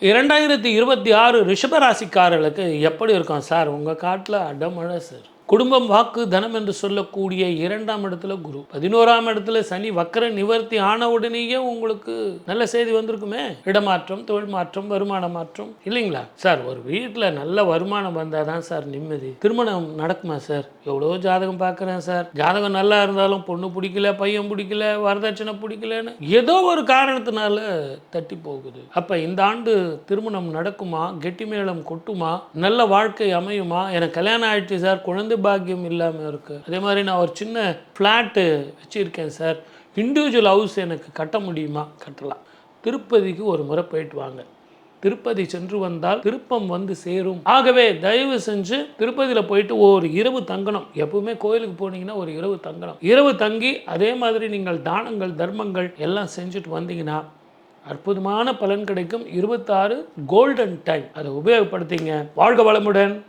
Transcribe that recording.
இரண்டாயிரத்தி இருபத்தி ஆறு ரிஷபராசிக்காரர்களுக்கு எப்படி இருக்கும் சார்? உங்கள் காட்டில் அடமழை சார். குடும்பம் வாக்கு தனம் என்று சொல்லக்கூடிய இரண்டாம் இடத்துல குரு. பதினோராம் இடத்துல சனி வக்கர நிவர்த்தி ஆன உடனேயே உங்களுக்கு நல்ல செய்தி வந்திருக்குமே. இடமாற்றம் தொழில் மாற்றம் வருமான மாற்றம். இல்லைங்களா? சார் ஒரு வீட்டில் நல்ல வருமானம் வந்தால் தான் சார் நிம்மதி. திருமணம் நடக்குமா சார்? எவ்வளோ ஜாதகம் பார்க்குறேன் சார். ஜாதகம் நல்லா இருந்தாலும் பொண்ணு பிடிக்கல பையன் பிடிக்கல வரதட்சணை பிடிக்கலன்னு ஏதோ ஒரு காரணத்தினால தட்டி போகுது. அப்போ இந்த ஆண்டு திருமணம் நடக்குமா? கெட்டி மேளம் கொட்டுமா? நல்ல வாழ்க்கை அமையுமா? எனக்கு கல்யாணம் ஆயிடுச்சு சார் குழந்தை பாக்கியம் இல்லாமல் இருக்குது அதே மாதிரி நான் ஒரு சின்ன ஃப்ளாட்டு வச்சுருக்கேன் சார் இண்டிவிஜுவல் ஹவுஸ் எனக்கு கட்ட முடியுமா? கட்டலாம். திருப்பதிக்கு ஒரு முறை போயிட்டு வாங்க. திருப்பதி சென்று வந்தால் திருப்பம் வந்து சேரும். ஆகவே தயவு செஞ்சு திருப்பதியில் போயிட்டு ஒரு இரவு தங்கணும். எப்பவுமே கோயிலுக்கு போனீங்கன்னா ஒரு இரவு தங்கணும். இரவு தங்கி அதே மாதிரி நீங்கள் தானங்கள் தர்மங்கள் எல்லாம் செஞ்சுட்டு வந்தீங்கன்னா அற்புதமான பலன் கிடைக்கும். இருபத்தாறு கோல்டன் டைம் அதை உபயோகப்படுத்திங்க. வாழ்க வளமுடன்.